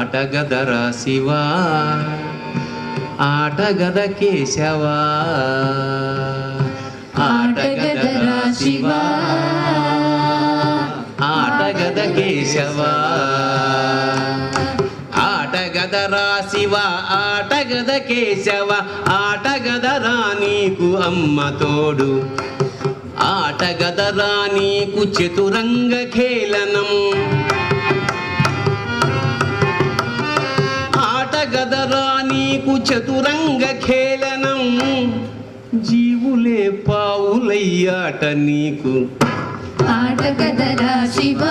ఆటగదరా శివా ఆటగద కేశవా. ఆటగదరా శివా ఆటగద కేశవా. ఆటగదరా శివ ఆటగద కేశవ. ఆటగదరా నీకు అమ్మ తోడు. ఆటగదరా నీకు చతురంగ ఖేలన నీకు చతురంగ ఖేళనం జీవులే పావులయ్యాట నీకు. ఆట కదరా శివ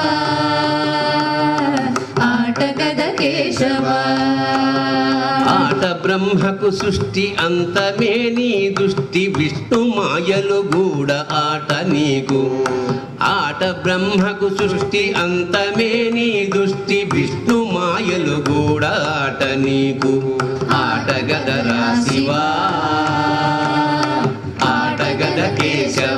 ఆట బ్రహ్మకు సృష్టి అంతమే నీ దృష్టి. విష్ణు మాయలు గూడ ఆట నీకు. ఆట బ్రహ్మకు సృష్టి అంతమే నీ దృష్టి. విష్ణు మాయలు గూడ ఆట నీకు. ఆట గదరా శివా ఆట గద కేశవా.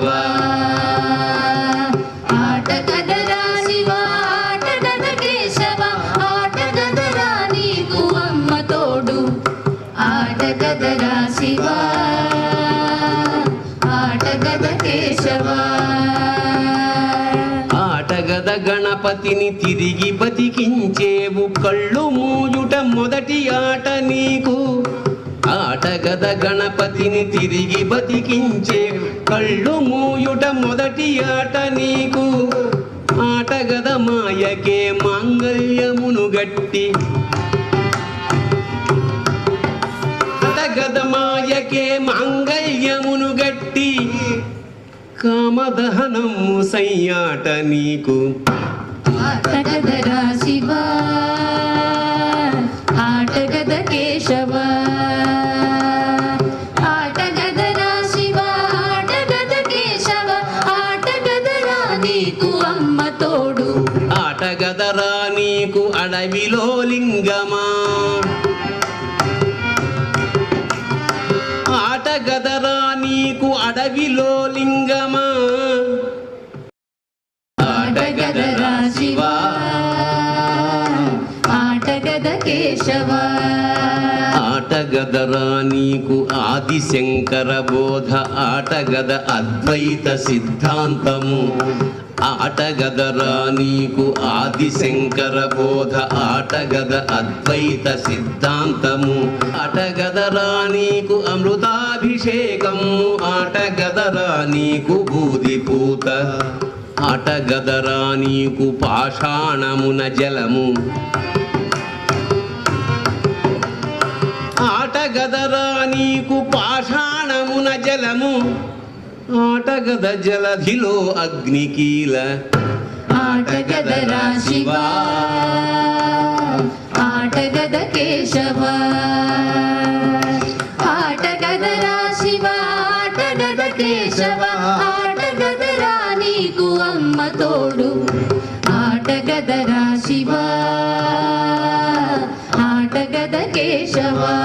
గణపతిని తిరిగి బతికించేవు కళ్ళు మూయుట మొదటి ఆట నీకు. ఆటగద గణపతిని తిరిగి బతికించే కళ్ళు మూయుట మొదటి ఆట నీకు. ఆటగద మాయకే మాంగల్యమును గట్టి. ఆటగద మాయకే మాంగల్యమును గట్టి. కామదహనము సయ్యాట నీకు. ఆటగదరా శివ ఆటగద కేశవ ఆటగదరా శివ ఆటగద కేశవ ఆటగదరా నీకు అమ్మ తోడు ఆటగదరా నీకు అడవిలో లింగమా? ఆటగదరా నీకు అడవిలో లింగమా? ఆటగదరా శివ ఆటగద కేశవా ఆటగదరా నీకు ఆది శంకర బోధ ఆటగద అద్వైత సిద్ధాంతము. ఆటగదరా నీకు ఆది శంకర బోధ ఆటగద అద్వైత సిద్ధాంతము. ఆటగదరా నీకు అమృతాభిషేకము ఆటగదరా నీకు బూదిపూత. అటగదరా నీకు పాషాణమున జలము. ఆటగదరా నీకు పాషాణమున జలము. ఆటగద జలధిలో అగ్నికీల. ఆటగదరా శివా. ఆటగద కేశవ. ఆటగద కేశవ ఆటగదరా నీకు అమ్మ తోడు. ఆటగదరా శివ ఆటగద కేశవా.